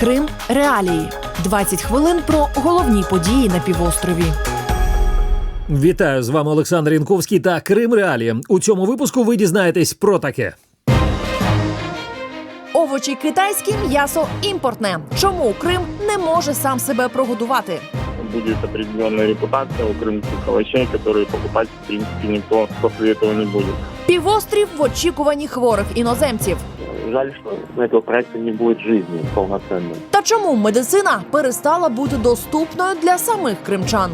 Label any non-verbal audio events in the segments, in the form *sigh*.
Крим Реалії. 20 хвилин про головні події на півострові. Вітаю з вами Олександр Янковський та Крим Реалії. У цьому випуску ви дізнаєтесь про таке. Овочі китайські, м'ясо імпортне. Чому Крим не може сам себе прогодувати? будет определенная репутация у крымских овощей, которые покупать, в принципе, никто после этого не будет. Півострів в очікуванні хворих іноземців. Жаль, что у этого проекта не будет жизни полноценной. Та чому медицина перестала бути доступною для самих кримчан?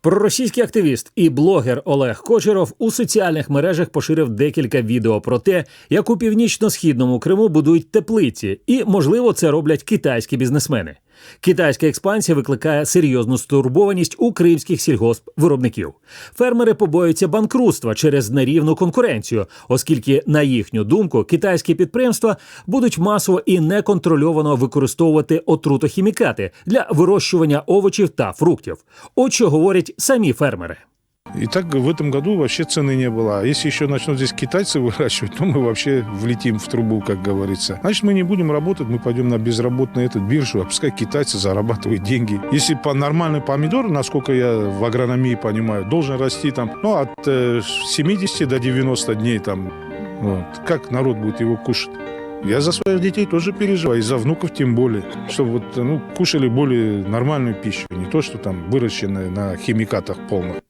Проросійський активіст і блогер Олег Кочеров у соціальних мережах поширив декілька відео про те, як у північно-східному Криму будують теплиці, і можливо це роблять китайські бізнесмени. Китайська експансія викликає серйозну стурбованість у кримських сільгоспвиробників. Фермери побоюються банкрутства через нерівну конкуренцію, оскільки, на їхню думку, китайські підприємства будуть масово і неконтрольовано використовувати отрутохімікати для вирощування овочів та фруктів. От що говорять самі фермери. И так в этом году вообще цены не было. А если еще начнут здесь китайцы *laughs* выращивать, то мы вообще влетим в трубу, как говорится. Значит, мы не будем работать, мы пойдем на безработный этот биржу, а пускай китайцы зарабатывают деньги. Если по нормальный помидор, насколько я в агрономии понимаю, должен расти там, ну, от э, 70 до 90 дней там. Вот. Как народ будет его кушать? Я за своих детей тоже переживаю, и за внуков тем более, чтобы вот, ну, кушали более нормальную пищу, не то, что там выращенное на химикатах полных.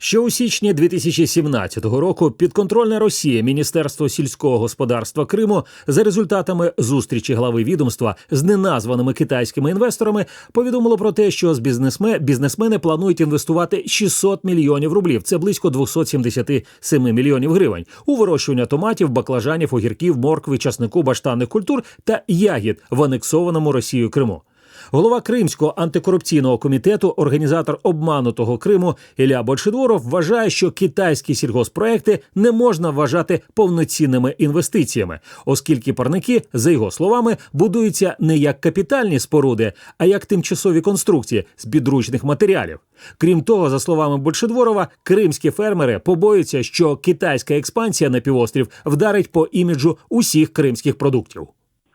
Ще у січні 2017 року підконтрольне Росії Міністерство сільського господарства Криму за результатами зустрічі глави відомства з неназваними китайськими інвесторами повідомило про те, що з бізнесме бізнесмени планують інвестувати 600 мільйонів рублів. Це близько 277 мільйонів гривень у вирощування томатів, баклажанів, огірків, моркви, часнику, баштанних культур та ягід в анексованому Росією Криму. Голова Кримського антикорупційного комітету, організатор обманутого Криму Ілля Большидворов вважає, що китайські сільгоспроекти не можна вважати повноцінними інвестиціями, оскільки парники, за його словами, будуються не як капітальні споруди, а як тимчасові конструкції з підручних матеріалів. Крім того, за словами Большидворова, кримські фермери побоюються, що китайська експансія на півострів вдарить по іміджу усіх кримських продуктів.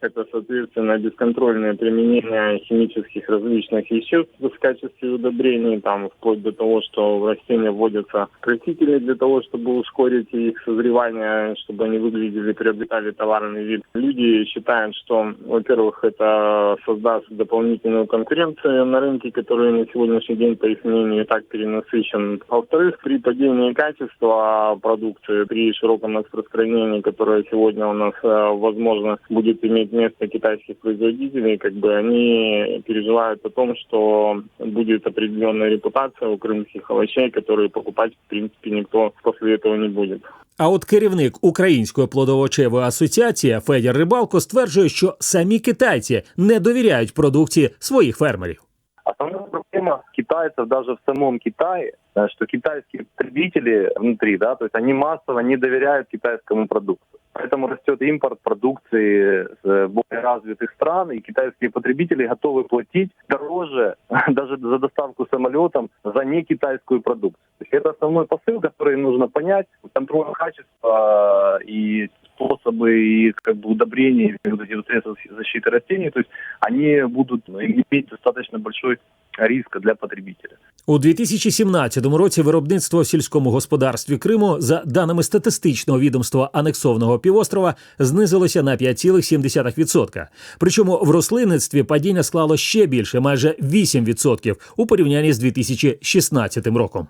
Это, соответственно, бесконтрольное применение химических различных веществ в качестве удобрений, там, вплоть до того, что в растения вводятся красители для того, чтобы ускорить их созревание, чтобы они выглядели, приобретали товарный вид. Люди считают, что, во-первых, это создаст дополнительную конкуренцию на рынке, который на сегодняшний день, по их мнению, и так перенасыщен. Во-вторых, при падении качества продукции, при широком распространении, которое сегодня у нас, э, возможно, будет иметь место китайских производителей, как бы они переживают о том, что будет определенная репутация у крымских овощей, которые покупать, в принципе, никто после этого не будет. А от керівник Української плодовочевої асоціації Федір Рибалко стверджує, що самі китайці не довіряють продукції своїх фермерів. Основная проблема китайцев даже в самом Китае, э, что китайские потребители внутри, да, то есть они массово не доверяют китайскому продукту. Поэтому растет импорт продукции с э, более развитых стран, и китайские потребители готовы платить дороже *laughs* даже за доставку самолетом за не китайскую продукцию. Это основной посыл, который нужно понять. Контроль качества и способы и как бы удобрения, вот эти вот средства защиты растений, то есть они будут ну, иметь достаточно большой риск для потребителя. У 2017 році виробництво в сільському господарстві Криму, за даними статистичного відомства анексованого півострова, знизилося на 5,7%. Причому в рослинництві падіння склало ще більше, майже 8% у порівнянні з 2016 роком.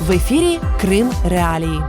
В ефірі Крим Реалії.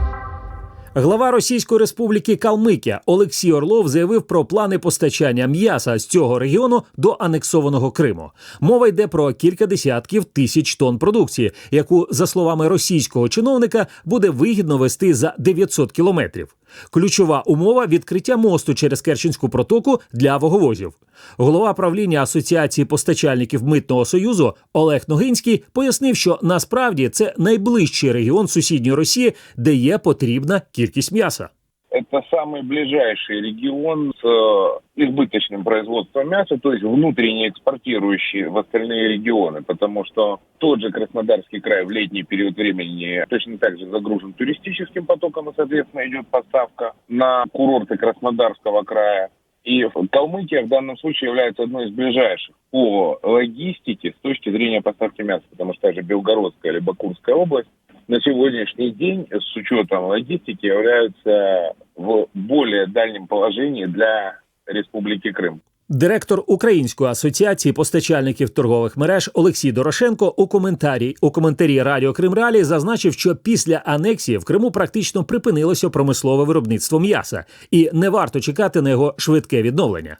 Глава Російської Республіки Калмикія Олексій Орлов заявив про плани постачання м'яса з цього регіону до анексованого Криму. Мова йде про кілька десятків тисяч тонн продукції, яку, за словами російського чиновника, буде вигідно вести за 900 кілометрів. Ключова умова відкриття мосту через Керченську протоку для ваговозів. Голова правління Асоціації постачальників митного союзу Олег Ногинський пояснив, що насправді це найближчий регіон сусідньої Росії, де є потрібна кількість м'яса. Это самый ближайший регион с э, избыточным производством мяса, то есть внутренне экспортирующий в остальные регионы, потому что тот же Краснодарский край в летний период времени точно так же загружен туристическим потоком, и, соответственно, идет поставка на курорты Краснодарского края. И Калмыкия в данном случае является одной из ближайших по логистике с точки зрения поставки мяса, потому что даже Белгородская или Бакурская область на сегодняшний день с учетом логистики являются в более дальнем положении для Республики Крым. Директор Української асоціації постачальників торгових мереж Олексій Дорошенко у коментарі у коментарі Радіо Крим Ралі зазначив, що після анексії в Криму практично припинилося промислове виробництво м'яса, і не варто чекати на його швидке відновлення.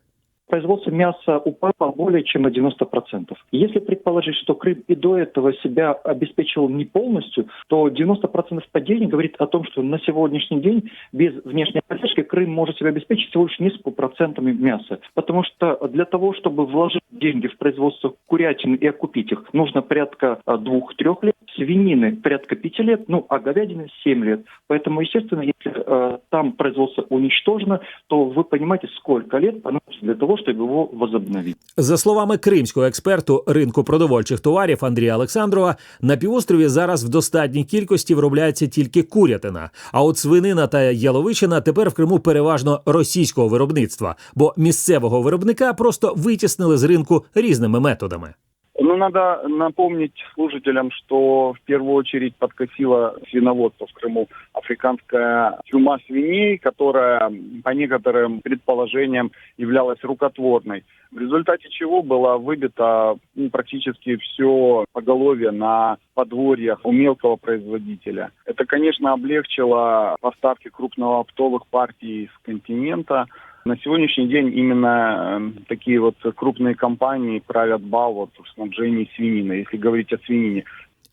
Производство мяса упало более чем на 90%. Если предположить, что Крым и до этого себя обеспечивал не полностью, то 90% падения говорит о том, что на сегодняшний день без внешней поддержки Крым может себя обеспечить всего лишь несколько процентами мяса. Потому что для того, чтобы вложить деньги в производство курятины и окупить их, нужно порядка а, двух-трех лет, свинины порядка пяти лет, ну а говядины 7 лет. Поэтому, естественно, если э, там производство уничтожено, то вы понимаете, сколько лет понадобится для того, чтобы его возобновить. За словами кримського експерту ринку продовольчих товарів Андрія Олександрова, на півострові зараз в достатній кількості виробляється тільки курятина. А от свинина та яловичина тепер в Криму переважно російського виробництва, бо місцевого виробника просто витіснили з ринку різними методами. Ну, надо напомнить слушателям, что в первую очередь подкосило свиноводство в Крыму африканская чума свиней, которая по некоторым предположениям являлась рукотворной. В результате чего было выбито ну, практически все поголовье на подворьях у мелкого производителя. Это, конечно, облегчило поставки крупнооптовых партий с континента, на сегодняшний день именно э, такие вот крупные компании правят бал вот в снабжении свининой, если говорить о свинине.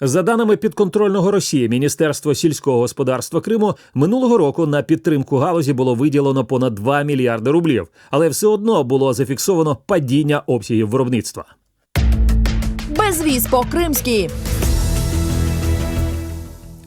За даними підконтрольного Росії Міністерства сільського господарства Криму, минулого року на підтримку галузі було виділено понад 2 мільярди рублів, але все одно було зафіксовано падіння обсягів виробництва. Безвіз по кримськи.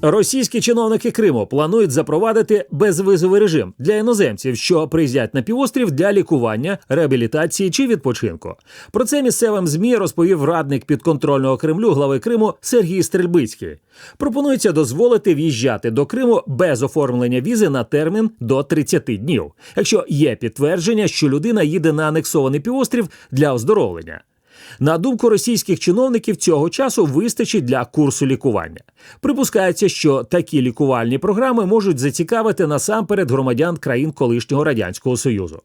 Російські чиновники Криму планують запровадити безвизовий режим для іноземців, що приїздять на півострів для лікування, реабілітації чи відпочинку. Про це місцевим змі розповів радник підконтрольного Кремлю глави Криму Сергій Стрельбицький. Пропонується дозволити в'їжджати до Криму без оформлення візи на термін до 30 днів, якщо є підтвердження, що людина їде на анексований півострів для оздоровлення. На думку російських чиновників, цього часу вистачить для курсу лікування. Припускається, що такі лікувальні програми можуть зацікавити насамперед громадян країн колишнього радянського союзу.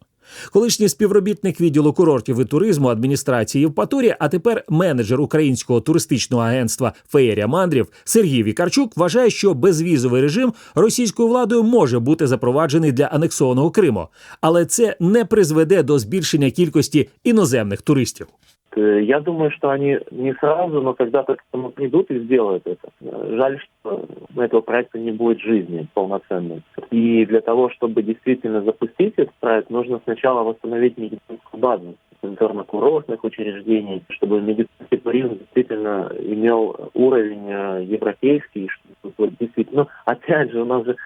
Колишній співробітник відділу курортів і туризму адміністрації Євпаторії, а тепер менеджер українського туристичного агентства Феєрія Мандрів Сергій Вікарчук вважає, що безвізовий режим російською владою може бути запроваджений для анексованого Криму, але це не призведе до збільшення кількості іноземних туристів. Э, Я думаю, что они не сразу, но когда-то к этому придут и сделают это. Э, Жаль, что у этого проекта не будет жизни полноценной. И для того, чтобы действительно запустить этот проект, нужно сначала восстановить медицинскую базу санаторно-курортных учреждений, чтобы медицинский туризм действительно имел уровень э, европейский, чтобы действительно, ну, опять же, у нас же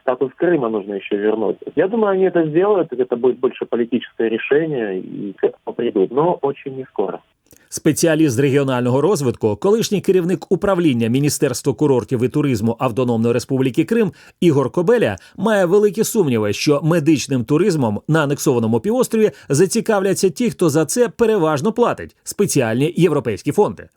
статус Крыма нужно еще вернуть. Я думаю, они это сделают, и это будет больше политическое решение, и к этому придут, но очень не скоро. Спеціаліст з регіонального розвитку, колишній керівник управління Міністерства курортів і туризму Автономної Республіки Крим Ігор Кобеля має великі сумніви, що медичним туризмом на анексованому півострові зацікавляться ті, хто за це переважно платить спеціальні європейські фонди.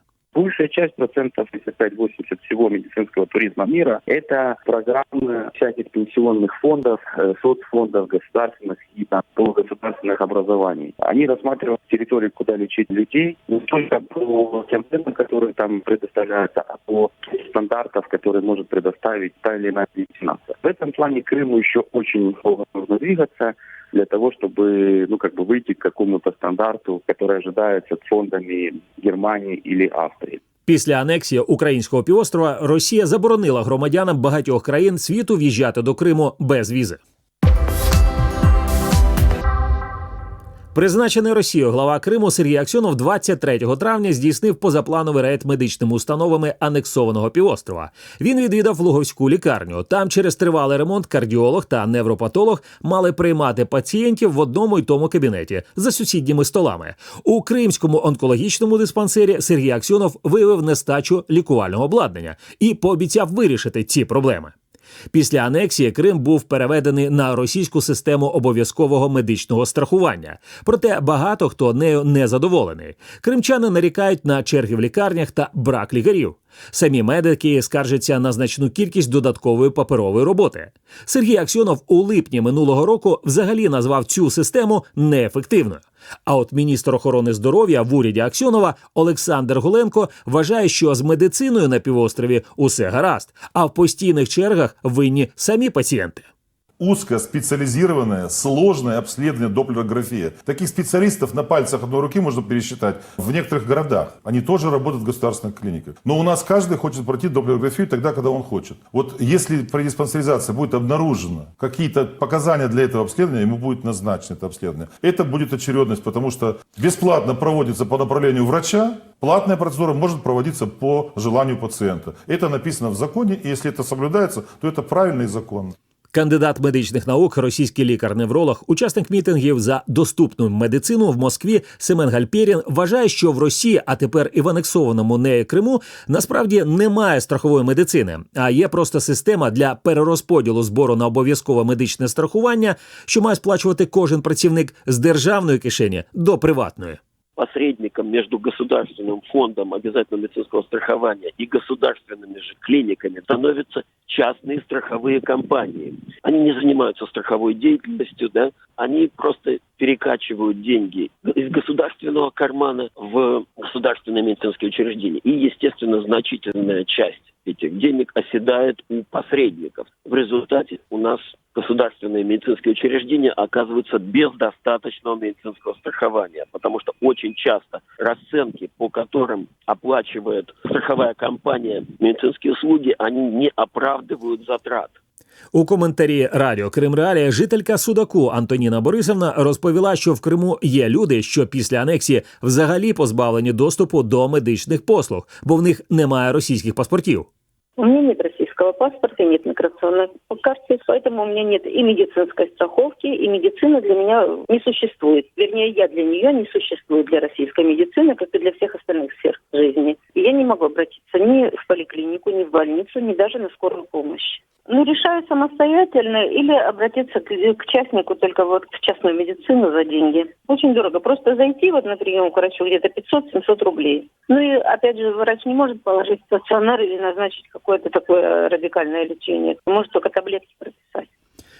Большая часть, процентов 75-80 всего медицинского туризма мира, это программы всяких пенсионных фондов, э, соцфондов государственных и там, полугосударственных образований. Они рассматривают территорию, куда лечить людей, не только по тем ценам, которые там предоставляются, а по стандартам, которые может предоставить та или иная медицина. В этом плане Крыму еще очень долго нужно двигаться для того, чтобы ну, как бы выйти к какому-то стандарту, который ожидается фондами Германии или Австрии. Після анексії українського півострова Росія заборонила громадянам багатьох країн світу в'їжджати до Криму без візи. Призначений Росією глава Криму Сергій Аксьонов 23 травня здійснив позаплановий рейд медичними установами анексованого півострова. Він відвідав Луговську лікарню. Там через тривалий ремонт кардіолог та невропатолог мали приймати пацієнтів в одному й тому кабінеті за сусідніми столами. У кримському онкологічному диспансері Сергій Аксьонов виявив нестачу лікувального обладнання і пообіцяв вирішити ці проблеми. Після анексії Крим був переведений на російську систему обов'язкового медичного страхування. Проте багато хто нею не задоволений. Кримчани нарікають на черги в лікарнях та брак лікарів. Самі медики скаржаться на значну кількість додаткової паперової роботи. Сергій Аксьонов у липні минулого року взагалі назвав цю систему неефективною. А от міністр охорони здоров'я в уряді Аксьонова Олександр Голенко вважає, що з медициною на півострові усе гаразд, а в постійних чергах винні самі пацієнти. Узкоспециализированное, сложное обследование доплерография. Таких специалистов на пальцах одной руки можно пересчитать в некоторых городах. Они тоже работают в государственных клиниках. Но у нас каждый хочет пройти доплерографию тогда, когда он хочет. Вот если при диспансеризации будет обнаружено какие-то показания для этого обследования, ему будет назначено это обследование. Это будет очередность, потому что бесплатно проводится по направлению врача, платная процедура может проводиться по желанию пациента. Это написано в законе, и если это соблюдается, то это правильно и законно. Кандидат медичних наук, російський лікар-невролог, учасник мітингів за доступну медицину в Москві Семен Гальперін вважає, що в Росії, а тепер і в анексованому нею Криму, насправді немає страхової медицини, а є просто система для перерозподілу збору на обов'язкове медичне страхування, що має сплачувати кожен працівник з державної кишені до приватної. Посредником между государственным фондом обязательного медицинского страхования и государственными же клиниками становятся частные страховые компании. Они не занимаются страховой деятельностью, да, они просто перекачивают деньги из государственного кармана в государственные медицинские учреждения. И, естественно, значительная часть этих денег оседает у посредников. В результате у нас государственные медицинские учреждения оказываются без достаточного медицинского страхования, потому что очень часто расценки, по которым оплачивает страховая компания медицинские услуги, они не оправдывают затрат. У коментарі Радіо Крим Реалія жителька Судаку Антоніна Борисовна розповіла, що в Криму є люди, що після анексії взагалі позбавлені доступу до медичних послуг, бо в них немає російських паспортів. У меня нет российского паспорта, нет миграционной карты, поэтому у меня нет и медицинской страховки, и медицина для меня не существует. Вернее, я для нее не существую для российской медицины, как и для всех остальных сфер жизни. И я не могу обратиться ни в поликлинику, ни в больницу, ни даже на скорую помощь. Ну, решаю самостоятельно или обратиться к, к частнику, только вот в частную медицину за деньги. Очень дорого. Просто зайти вот на прием к врачу где-то 500-700 рублей. Ну и, опять же, врач не может положить стационар или назначить какое-то такое радикальное лечение. Может только таблетки.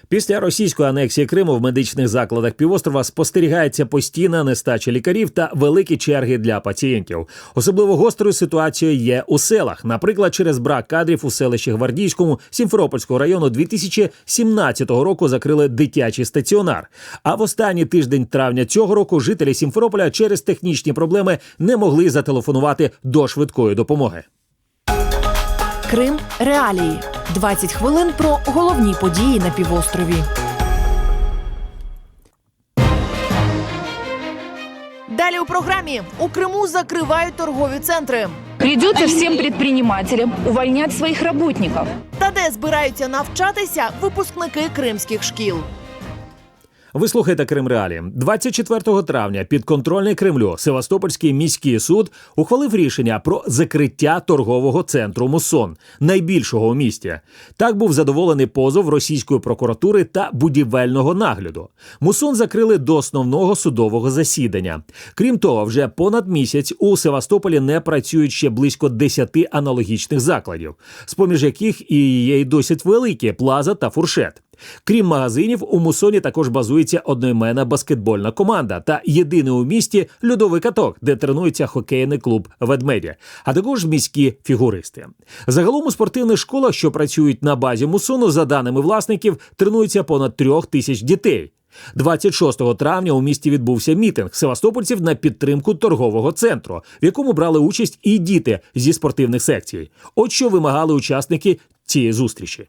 Після російської анексії Криму в медичних закладах півострова спостерігається постійна нестача лікарів та великі черги для пацієнтів. Особливо гострою ситуацією є у селах. Наприклад, через брак кадрів у селищі Гвардійському Сімферопольського району 2017 року закрили дитячий стаціонар. А в останній тиждень травня цього року жителі Сімферополя через технічні проблеми не могли зателефонувати до швидкої допомоги. Крим реалії. 20 хвилин про головні події на півострові. Далі у програмі у Криму закривають торгові центри. Придется всем предпринимателям увольнять своих работников. Та де збираються навчатися випускники кримських шкіл. Ви слухаєте Крим Реалі. 24 травня підконтрольний Кремлю Севастопольський міський суд ухвалив рішення про закриття торгового центру Мусон, найбільшого у місті. Так був задоволений позов російської прокуратури та будівельного нагляду. Мусон закрили до основного судового засідання. Крім того, вже понад місяць у Севастополі не працюють ще близько 10 аналогічних закладів, з поміж яких і є й досить великі плаза та фуршет. Крім магазинів, у Мусоні також базується одноіменна баскетбольна команда та єдиний у місті льодовий каток, де тренується хокейний клуб ведмеді, а також міські фігуристи. Загалом у спортивних школах, що працюють на базі Мусону, за даними власників, тренується понад трьох тисяч дітей. 26 травня у місті відбувся мітинг севастопольців на підтримку торгового центру, в якому брали участь і діти зі спортивних секцій. От що вимагали учасники цієї зустрічі.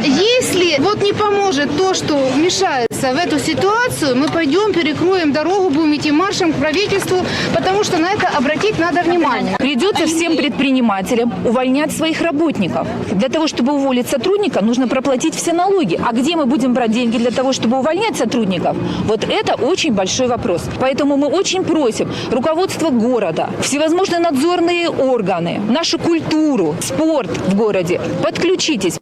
Если вот не поможет то, что вмешается в эту ситуацию, мы пойдем, перекроем дорогу, будем идти маршем к правительству, потому что на это обратить надо внимание. Придется всем предпринимателям увольнять своих работников. Для того, чтобы уволить сотрудника, нужно проплатить все налоги. А где мы будем брать деньги для того, чтобы увольнять сотрудников? Вот это очень большой вопрос. Поэтому мы очень просим руководство города, всевозможные надзорные органы, нашу культуру, спорт в городе, подключитесь.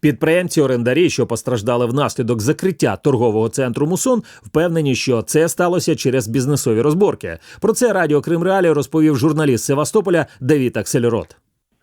Підприємці-орендарі, що постраждали внаслідок закриття торгового центру Мусон, впевнені, що це сталося через бізнесові розборки. Про це Радіо Крим Реалі розповів журналіст Севастополя Давід Аксельрот.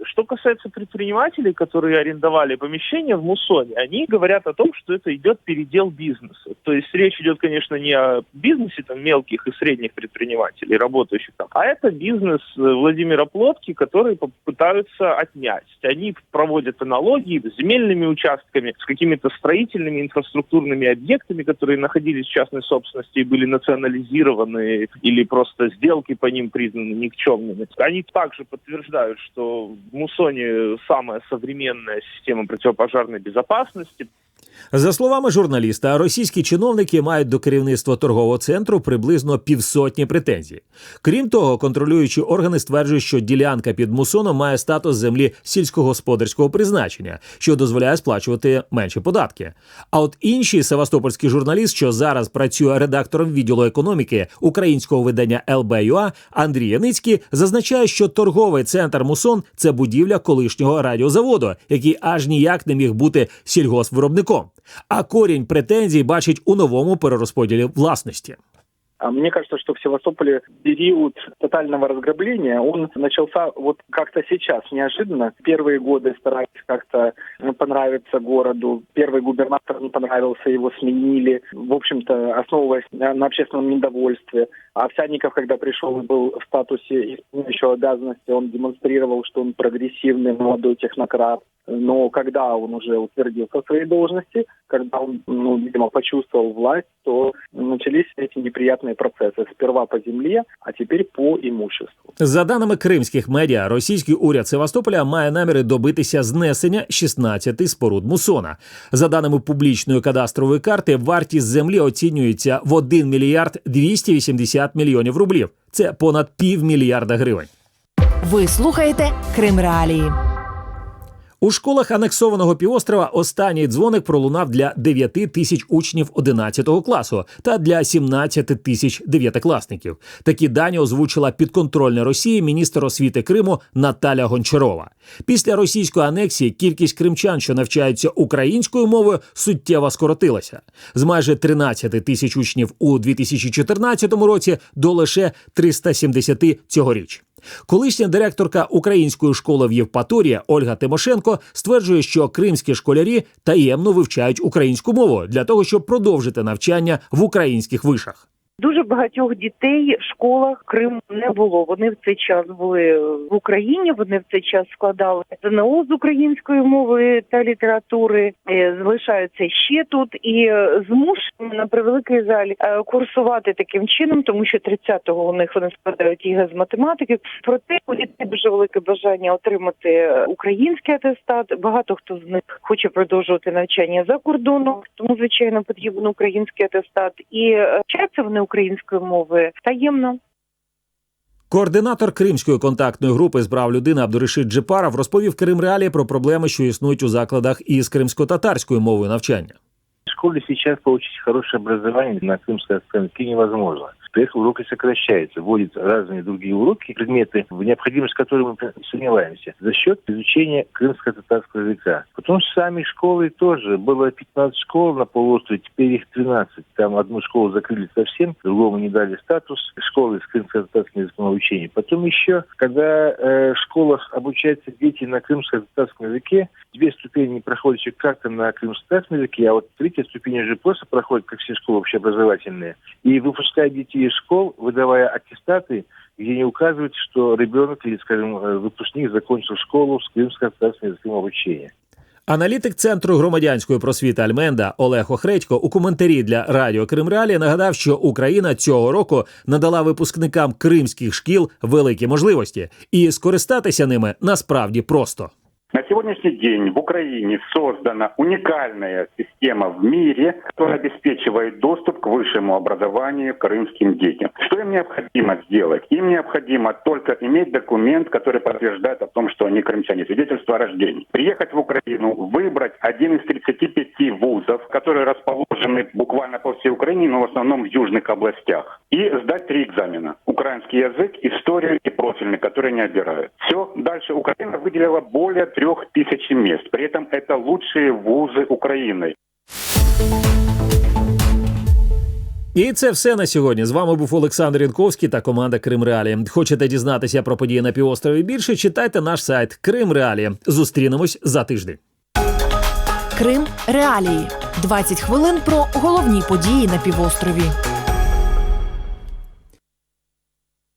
Что касается предпринимателей, которые арендовали помещение в Муссоне, они говорят о том, что это идет передел бизнеса. То есть речь идет, конечно, не о бизнесе там, мелких и средних предпринимателей, работающих там, а это бизнес э, Владимира Плотки, которые попытаются отнять. Они проводят аналогии с земельными участками, с какими-то строительными инфраструктурными объектами, которые находились в частной собственности и были национализированы или просто сделки по ним признаны никчемными. Они также подтверждают, что в Мусоне самая современная система противопожарной безопасности. За словами журналіста, російські чиновники мають до керівництва торгового центру приблизно півсотні претензій. Крім того, контролюючі органи стверджують, що ділянка під мусоном має статус землі сільськогосподарського призначення, що дозволяє сплачувати менші податки. А от інший севастопольський журналіст, що зараз працює редактором відділу економіки українського видання ЛБЮА Андрій Яницький, зазначає, що торговий центр Мусон це будівля колишнього радіозаводу, який аж ніяк не міг бути сільгоспвиробником. А корінь претензій бачить у новому перерозподілі власності. А Мне кажется, что в Севастополе период тотального разграбления, он начался вот как-то сейчас, неожиданно. Первые годы старались как-то ну, понравиться городу. Первый губернатор не понравился, его сменили. В общем-то, основываясь на, на общественном недовольстве. А Овсянников, когда пришел, был в статусе исполняющего обязанности, он демонстрировал, что он прогрессивный молодой технократ. Но когда он уже утвердился в своей должности, когда он, ну, видимо, почувствовал власть, то начались эти неприятные процессы. Сперва по земле, а теперь по имуществу. За даними кримських медіа, російський уряд Севастополя має наміри добитися знесення 16 споруд мусона. За даними публічної кадастрової карти, вартість землі оцінюється в 1 мільярд 280 мільйонів рублів. Це понад півмільярда гривень. Ви слухаєте Крим Реалії. У школах анексованого півострова останній дзвоник пролунав для 9 тисяч учнів 11 класу та для 17 тисяч дев'ятикласників. Такі дані озвучила підконтрольна Росії міністр освіти Криму Наталя Гончарова. Після російської анексії кількість кримчан, що навчаються українською мовою, суттєво скоротилася з майже 13 тисяч учнів у 2014 році до лише 370 цьогоріч. Колишня директорка української школи в Євпаторія Ольга Тимошенко стверджує, що кримські школярі таємно вивчають українську мову для того, щоб продовжити навчання в українських вишах. Дуже багатьох дітей в школах Криму не було. Вони в цей час були в Україні. Вони в цей час складали ЗНО з української мови та літератури. е, Залишаються ще тут і е, змушені на превеликий жаль е, курсувати таким чином, тому що 30-го у них вони складають ЄГЭ з математики. Проте у дітей дуже велике бажання отримати український атестат. Багато хто з них хоче продовжувати навчання за кордоном, тому звичайно потрібен український атестат. І вчаться вони української мови таємно. Координатор Кримської контактної групи з прав людини Абдуришид Джепаров розповів Крим Реалі про проблеми, що існують у закладах із кримсько-татарською мовою навчання. Школе сейчас получить хорошее образование на крымской языке невозможно. Во-первых, уроки сокращаются, вводятся разные другие уроки, предметы, в необходимость которых мы сомневаемся, за счет изучения крымско-татарского языка. Потом сами школы тоже. Было 15 школ на полуострове, теперь их 13. Там одну школу закрыли совсем, другому не дали статус школы с крымско-татарским языком обучения. Потом еще, когда э, в школах обучаются дети на крымско-татарском языке, две ступени проходят еще как-то на крымско-татарском языке, а вот третья ступень уже просто проходит, как все школы общеобразовательные. И выпускают детей из школ, выдавая аттестаты, где не указывают, что ребенок или, скажем, э, выпускник закончил школу с крымско-татарским языком обучения. Аналітик центру громадянської просвіти Альменда Олег Охредько у коментарі для Радіо Крим Реалі нагадав, що Україна цього року надала випускникам кримських шкіл великі можливості, і скористатися ними насправді просто. На сегодняшний день в Украине создана уникальная система в мире, которая обеспечивает доступ к высшему образованию крымским детям. Что им необходимо сделать? Им необходимо только иметь документ, который подтверждает о том, что они крымчане, свидетельство о рождении. Приехать в Украину, выбрать один из 35 вузов, которые расположены буквально по всей Украине, но в основном в южных областях. И сдать три экзамена. Украинский язык, историю и профильный, которые не отбирают. Все. Дальше Украина выделила более трех тысяч мест. При этом это лучшие вузы Украины. І це все на сьогодні. З вами був Олександр Янковський та команда Крим Реалі. Хочете дізнатися про події на півострові більше? Читайте наш сайт Крим Реалі. Зустрінемось за тиждень. Крим Реалії. 20 хвилин про головні події на півострові.